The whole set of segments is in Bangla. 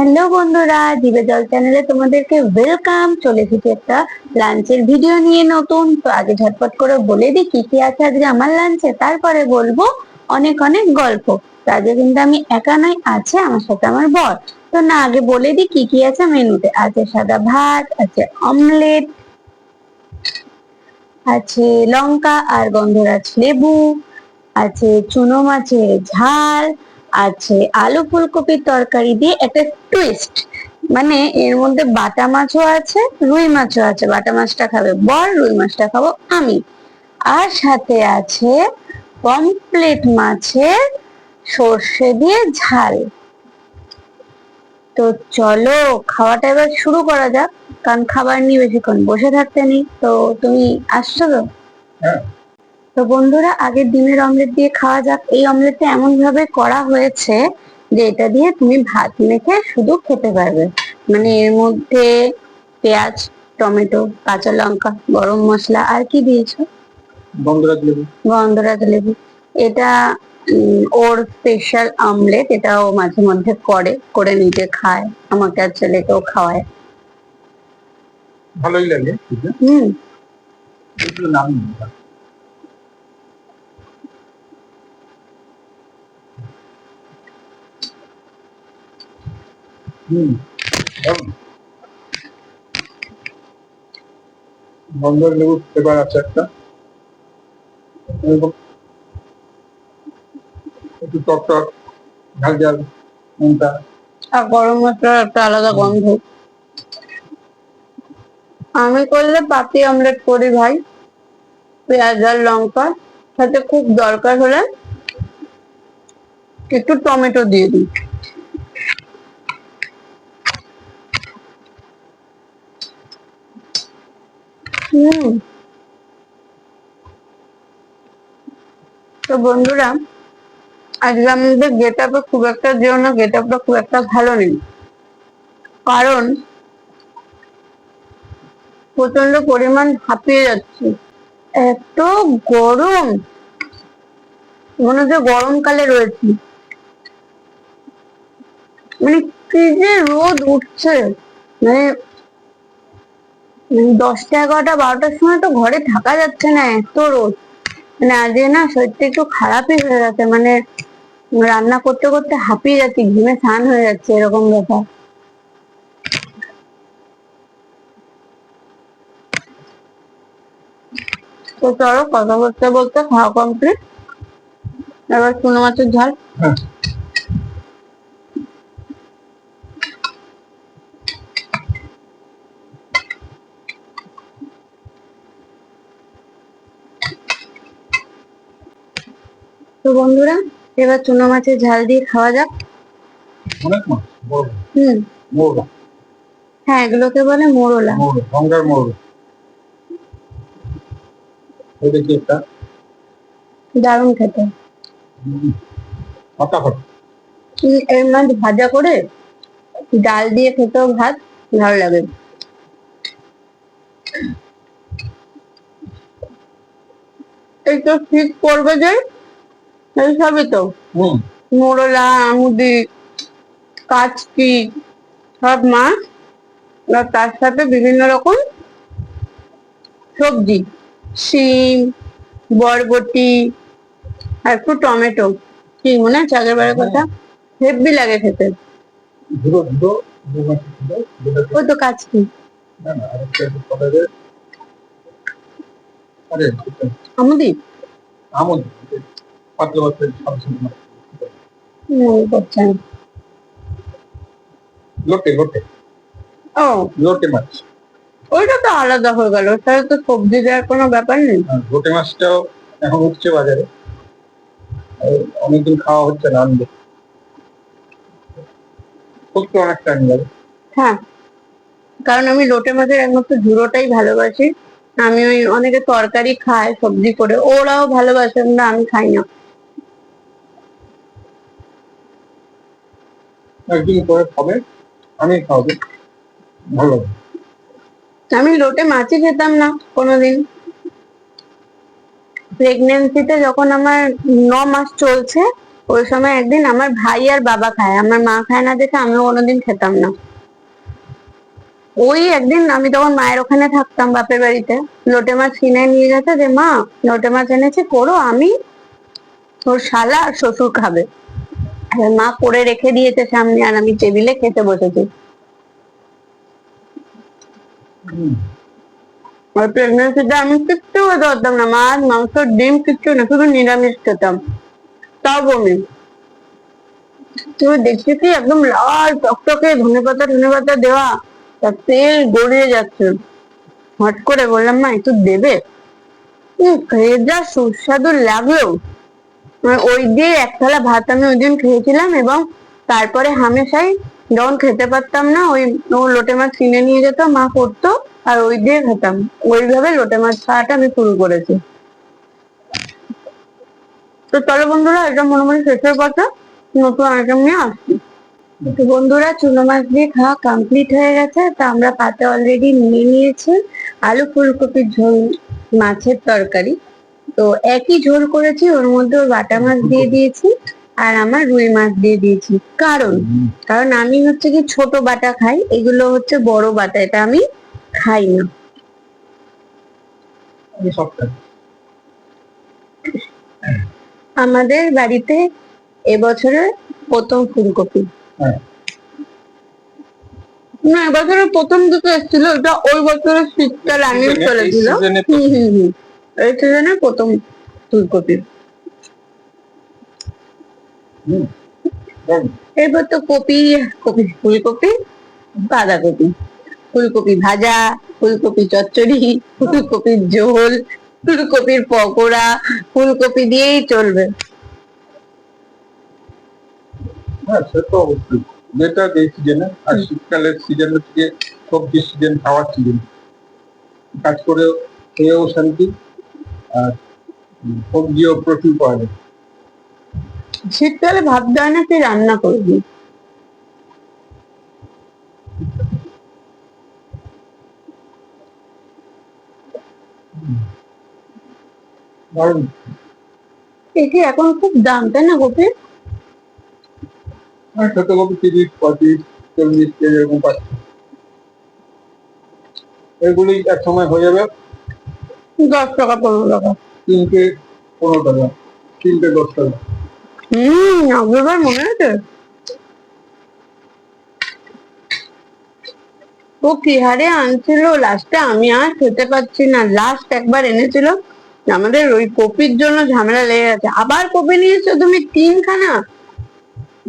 হ্যালো বন্ধুরা, দিবে জল চ্যানেলে তোমাদেরকে ওয়েলকাম চলে এসেছি একটা লাঞ্চের ভিডিও নিয়ে নতুন। তো আগে ঝটপট করে বলে দিই, কি কি আছে আজকে আমার লাঞ্চে? তারপরে বলব অনেক অনেক গল্প। তো কিন্তু আমি একা নাই, আছে আমার সাথে আমার বর। তো না, আগে বলে দিই, কি কি আছে মেনুতে? আছে সাদা ভাত, আছে অমলেট আছে লঙ্কা আর গন্ধরাজ লেবু, আছে চুনো মাছের ঝাল আছে। আলু ফুলকপির তরকারি দিয়ে একটা টুইস্ট মানে এর মধ্যে বাটা মাছও আছে, রুই মাছও আছে। বাটা মাছটা খাবে বর, রুই মাছটা খাব আমি। আর সাথে আছে পমপ্লেট মাছের সর্ষে দিয়ে ঝাল। তো চলো, খাওয়াটা এবার শুরু করা যাক, কারণ খাবার নিয়ে বেশিক্ষণ বসে থাকতে নেই। তো তুমি আসছো তো? হ্যাঁ। তো বন্ধুরা আগে ডিমের অমলেট দিয়ে খাওয়া যাক। এই অমলেটটা এমন ভাবে করা হয়েছে যে এটা দিয়ে তুমি ভাত মেখে শুধু খেতে পারবে। মানে এর মধ্যে পেঁয়াজ টমেটো কাঁচা লঙ্কা গরম মশলা আর কি দিয়েছ? লেবু। গন্ধরাজ লেবু। এটা ওর স্পেশাল আমলেট এটা ও মাঝে মধ্যে করে করে নিজে খায়। আমাকে আর ছেলেকেও খাওয়ায়। ভালোই লাগে হুম। নাম লেবু আছে একটা একটু ঝাল ঝাল নুনটা আর গরম একটা আলাদা গন্ধ। আমি করলে পাতি অমলেট করি ভাই, পেঁয়াজ আর লঙ্কা। সাথে খুব দরকার হলে একটু টমেটো দিয়ে দিই। তো বন্ধুরা, আজকে আমাদের গেট আপে খুব একটা যেও না গেট আপটা খুব একটা ভালো নেই। কারণ প্রচণ্ড পরিমাণ হাঁপিয়ে যাচ্ছে। এত গরম! মনে হচ্ছে গরমকালে রয়েছি। মানে কি যে রোদ উঠছে! মানে দশটা, এগারোটা, বারোটার সময় তো ঘরে থাকা যাচ্ছে না, এত রোদ। মানে আজকে না শরীরটা একটু খারাপই হয়ে গেছে মানে রান্না করতে করতে হাঁপিয়ে যাচ্ছি, ঘুমে স্নান হয়ে যাচ্ছে, এরকম ব্যাপার। তো চলো, কথা বলতে বলতে খাওয়া কমপ্লিট এবার চুনো মাছের ঝাল। হ্যাঁ। তো বন্ধুরা এবার চুনো মাছের ঝাল দিয়ে খাওয়া যাক। হুম। হ্যাঁ এগুলোকে বলে মোরলা। গঙ্গার এই দারুণ খেতে। এর মাছ ভাজা করে ডাল দিয়ে খেতেও ভাত ভালো লাগে। এই তো শীত পড়বে যে এই সবই তো। মোরলা আমুদি কাচকি সব মাছ আর তার সাথে বিভিন্ন রকম সবজি। শিম বরবটি আর একটু টমেটো। কি মনে আছে আগের বারের কথা? হেভি লাগে খেতে। ওই তো কাচকি। আমুদি লোটে লোটে। ও। লোটে মাছ। ওইটা তো আলাদা হয়ে গেল তো সবজি দেওয়ার কোনো ব্যাপার নেই। লোটে মাছটাও এখন উঠছে বাজারে। অনেকদিন খাওয়া হচ্ছে না আনবে। করতে হ্যাঁ কারণ আমি লোটে মাছের একমাত্র ঝুড়োটাই ভালোবাসি। আমি ওই অনেকে তরকারি খায় সবজি করে ওরাও ভালোবাসে না আমি খাই না। একদিন করে খাবে, আমি খাওয়াবো। ভালো আমি লোটে মাছই খেতাম না কোনোদিন। প্রেগনেন্সিতে যখন আমার ন মাস চলছে, ওই সময় একদিন আমার ভাই আর বাবা খায়। আমার মা খায় না দেখে আমিও কোনোদিন খেতাম না। ওই একদিন আমি তখন মায়ের ওখানে থাকতাম বাপের বাড়িতে। লোটে মাছ কিনে নিয়ে গেছে যে, মা লোটে মাছ এনেছে, করো, আমি তোর শালা আর শ্বশুর খাবে। মা করে রেখে দিয়েছে সামনে আর আমি টেবিলে খেতে বসেছি। আর প্রেগনেন্সিতে আমি কিচ্ছু খেতে পারতাম না। মাছ মাংস, ডিম কিচ্ছু না, শুধু নিরামিষ খেতাম। তাও বমি। তুমি দেখছি কি? একদম লাল, টকটকে ধনে পাতা ধনে পাতা দেওয়া। তার তেল গড়িয়ে যাচ্ছে। হট করে বললাম, মা, একটু দেবে? খেয়ে যা সুস্বাদু লাগল। ওই দিয়ে এক থালা ভাত আমি ওই দিন খেয়েছিলাম এবং তারপরে হামেশাই যখন খেতে পারতাম না, ওই ও লোটে মাছ কিনে নিয়ে যেত, মা করতো আর ওই দিয়ে খেতাম। ওইভাবে লোটে মাছ খাওয়াটা আমি শুরু করেছি। তো চলো বন্ধুরা, এটা মনে মনে শেষের কথা। নতুন আইটেম নিয়ে আসছি। তো বন্ধুরা, চুনো মাছ দিয়ে খাওয়া কমপ্লিট হয়ে গেছে। তা আমরা পাতে অলরেডি নিয়ে নিয়েছি। আলু ফুলকপির ঝোল, মাছের তরকারি। তো একই ঝোল করেছি ওর মধ্যে বাটা মাছ দিয়ে দিয়েছি আর আমার রুই মাছ দিয়ে দিয়েছি। কারণ কারণ আমি হচ্ছে কি ছোট বাটা খাই এগুলো হচ্ছে বড় বাটা এটা আমি খাই না। আমাদের বাড়িতে এবছরে প্রথম ফুলকপি। হ্যাঁ। না এবছরের প্রথম দুটো এসেছিল ওটা ওই বছরের শীতকাল আনিয়ে চলেছিল হুম হুম হুম। প্রথম ফুলকপি। এরপর তো কপি কপি ফুলকপি বাঁধাকপি। ফুলকপি ভাজা ফুলকপি চচ্চড়ি ফুলকপির ঝোল ফুলকপির পকোড়া ফুলকপি দিয়েই চলবে। হ্যাঁ সে তো অবশ্যই। যেটা এই সিজনে আর শীতকালের সিজন হচ্ছে সবজির সিজন খাওয়ার সিজন কাজ করে খেয়েও শান্তি। আর সবজিও প্রচুর পাওয়া যায়। শীতকালে ভাবতে হয় না কি রান্না করবি? এটি এখন খুব দাম তাই না কপি আর ছোট কপি তিরিশ পঁয়ত্রিশ চল্লিশ কেজি এরকম পাচ্ছি। এগুলি এক সময় হয়ে যাবে। দশ টাকা পনেরো টাকা। তিনটে পনেরো টাকা। তিনটে দশ টাকা। হম আগেরবার মনে আছে? ও কি হারে আনছিল? লাস্টে আমি আর খেতে পাচ্ছি না। লাস্ট একবার এনেছিল। আমাদের ওই কপির জন্য ঝামেলা লেগে গেছে। আবার কপি নিয়েছো তুমি তিনখানা?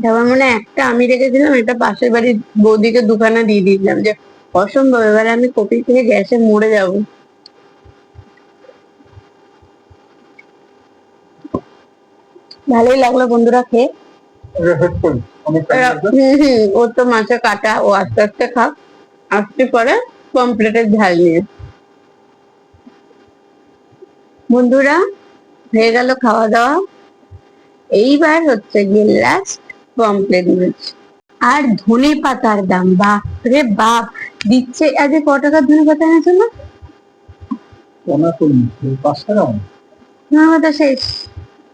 তারপর মানে একটা আমি রেখেছিলাম এটা পাশের বাড়ির বৌদিকে দুখানা দিয়ে দিয়েছিলাম যে অসম্ভব এবারে আমি কপি থেকে গ্যাসে মরে যাব। ভালোই লাগল বন্ধুরা খেয়ে। হুম ও তো মাছে কাটা ও আস্তে আস্তে খাক। আসতে পরে পমপ্লেটের ঝাল নিয়ে। বন্ধুরা হয়ে গেল খাওয়া দাওয়া। এইবার হচ্ছে গিয়ে লাস্ট মির্চ আর ধনে পাতার দাম বাপ রে বাপ। দিচ্ছে আজ ক টাকার ধনে পাতা এনেছো না পাঁচ টাকা। ধনে পাতা শেষ।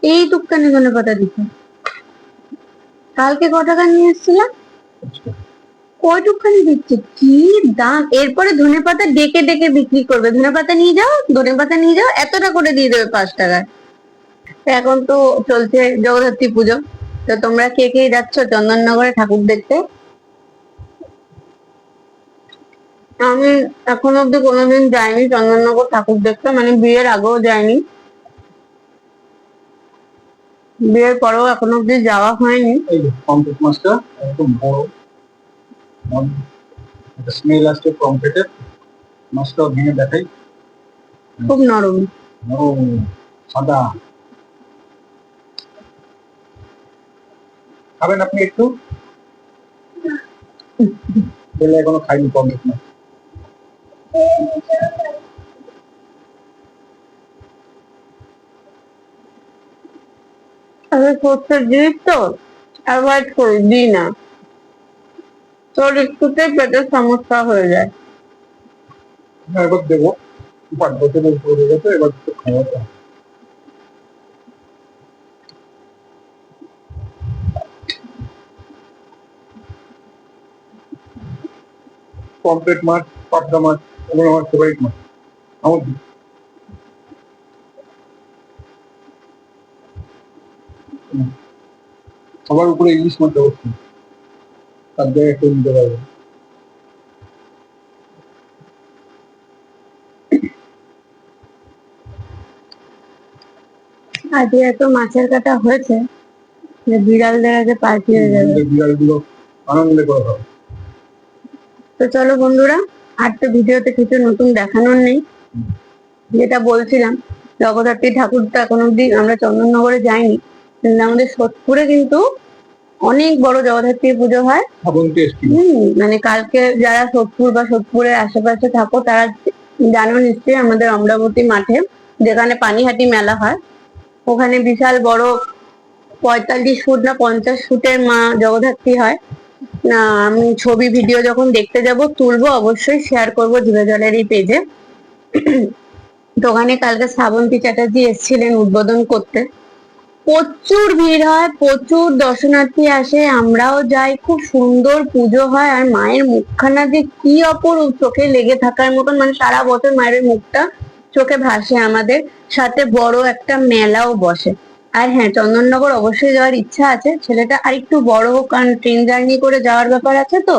এই টুকটানি ধনে পাতা দিচ্ছে কালকে ক টাকা নিয়ে এসেছিলাম। কয়টুকখানি দিচ্ছে? কি দাম? এরপরে ধনে পাতা ডেকে ডেকে বিক্রি করবে। ধনে পাতা নিয়ে যাও ধনে পাতা নিয়ে যাও, এতটা করে দিয়ে দেবে পাঁচ টাকায়। এখন তো চলছে জগদ্ধাত্রী পুজো। তো তোমরা কে কে যাচ্ছ চন্দননগরে ঠাকুর দেখতে? আমি এখন অব্দি কোনোদিন যাইনি, চন্দননগর ঠাকুর দেখতে। মানে বিয়ের আগেও যাইনি। বিয়ের পরেও এখন অব্দি যাওয়া হয়নি। এই যে মাছটা একদম বড়। স্মেল আসছে পমফ্রেটের মাছটাও ভেঙে দেখাই। খুব নরম। ও সাদা। খাবেন আপনি একটু? বলে এখনও খাইনি কমপ্লিট মাছ। জিনিস তো? অ্যাভয়েড করি দিই না। তোর একটুতে পেটের সমস্যা হয়ে যায়। হ্যাঁ, এবার পাঁচ বছর পমফ্রেট মাছ, পাবদা মাছ এগুলো মাছ। আমার সবার উপরে ইলিশ মাছ অবশ্যই তার জায়গায় কেউ নিতে পারবে। আজকে এত মাছের কাটা হয়েছে যে বিড়ালদের আগে পার্টি হয়ে যাবে। বিড়ালগুলো আনন্দে করে খাবে। তো চলো বন্ধুরা আর তো ভিডিওতে কিছু নতুন দেখানোর নেই। যেটা বলছিলাম জগদ্ধাত্রী ঠাকুর তো এখন অব্দি আমরা চন্দননগরে যাইনি। আমাদের সোদপুরে কিন্তু অনেক বড় জগদ্ধাত্রী পুজো হয়। মানে কালকে যারা সোদপুর বা সোদপুরের আশেপাশে থাকো তারা জানো নিশ্চয়ই আমাদের অমরাবতী মাঠে যেখানে পানিহাটি মেলা হয়। ওখানে বিশাল বড় পঁয়তাল্লিশ ফুট না পঞ্চাশ ফুটের মা জগদ্ধাত্রী হয়। না আমি ছবি ভিডিও যখন দেখতে যাব তুলবো অবশ্যই শেয়ার করব ঝুলে জলের এই পেজে তো ওখানে কালকে শ্রাবন্তী চ্যাটার্জি এসেছিলেন উদ্বোধন করতে। প্রচুর ভিড় হয়, প্রচুর দর্শনার্থী আসে, আমরাও যাই, খুব সুন্দর পুজো হয়, আর মায়ের মুখখানা যে কি অপরূপ, চোখে লেগে থাকার মতন মানে সারা বছর মায়ের মুখটা চোখে ভাসে আমাদের, সাথে বড় একটা মেলাও বসে। আর হ্যাঁ চন্দননগর অবশ্যই যাওয়ার ইচ্ছা আছে, ছেলেটা আর একটু বড় হোক, কারণ ট্রেন জার্নি করে যাওয়ার ব্যাপার আছে তো,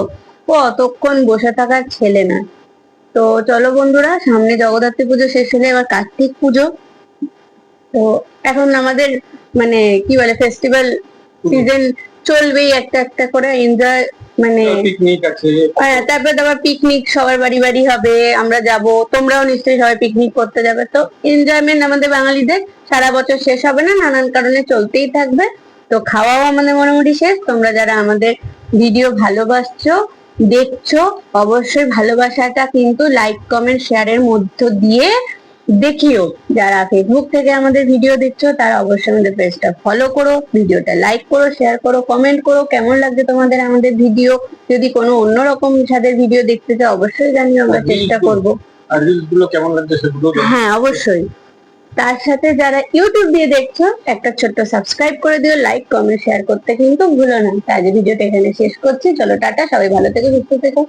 ও অতক্ষণ বসে থাকার ছেলে না। তো চলো বন্ধুরা, সামনে জগদ্ধাত্রী পুজো শেষ হলে এবার কার্তিক পুজো। তো এখন আমাদের মানে কি বলে ফেস্টিভ্যাল সিজন চলবেই একটা একটা করে এনজয় মানে পিকনিক আছে। হ্যাঁ তারপরে আবার পিকনিক সবার বাড়ি বাড়ি হবে আমরা যাব তোমরাও নিশ্চয়ই সবাই পিকনিক করতে যাবে। তো এনজয়মেন্ট আমাদের বাঙালিদের সারা বছর শেষ হবে না নানান কারণে চলতেই থাকবে। তো খাওয়াও আমাদের মোটামুটি শেষ তোমরা যারা আমাদের ভিডিও ভালোবাসছো দেখছ অবশ্যই ভালোবাসাটা কিন্তু লাইক কমেন্ট শেয়ারের মধ্য দিয়ে দেখিও। যারা ফেসবুক থেকে আমাদের ভিডিও দেখছ তারা অবশ্যই আমাদের পেজটা ফলো করো ভিডিওটা লাইক করো শেয়ার করো কমেন্ট করো কেমন লাগছে তোমাদের আমাদের ভিডিও যদি কোনো অন্যরকম ছাদের ভিডিও দেখতে চাও অবশ্যই জানিও আমরা চেষ্টা করব। আর রিলসগুলো কেমন লাগছে সেগুলো হ্যাঁ অবশ্যই। তার সাথে যারা ইউটিউব দিয়ে দেখছ একটা ছোট্ট সাবস্ক্রাইব করে দিও লাইক কমেন্ট শেয়ার করতে কিন্তু ভুলো না। তাই ভিডিওটা এখানে শেষ করছি। চলো টাটা সবাই ভালো থেকো সুস্থ থেকো।